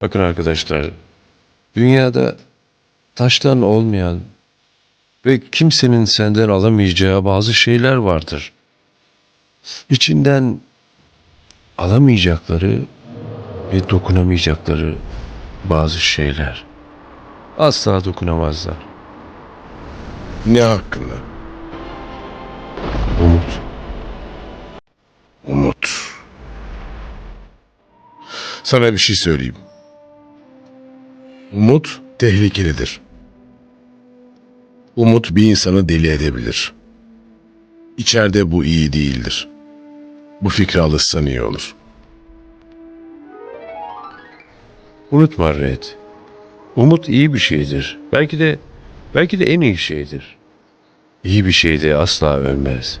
Bakın arkadaşlar, dünyada taştan olmayan ve kimsenin senden alamayacağı bazı şeyler vardır. İçinden alamayacakları ve dokunamayacakları bazı şeyler. Asla dokunamazlar. Ne hakkında? Umut. Umut. Sana bir şey söyleyeyim. Umut tehlikelidir. Umut bir insanı deli edebilir. İçeride bu iyi değildir. Bu fikri alışsan iyi olur. Unutma Red. Umut iyi bir şeydir. Belki de belki de en iyi şeydir. İyi bir şey de asla ölmez.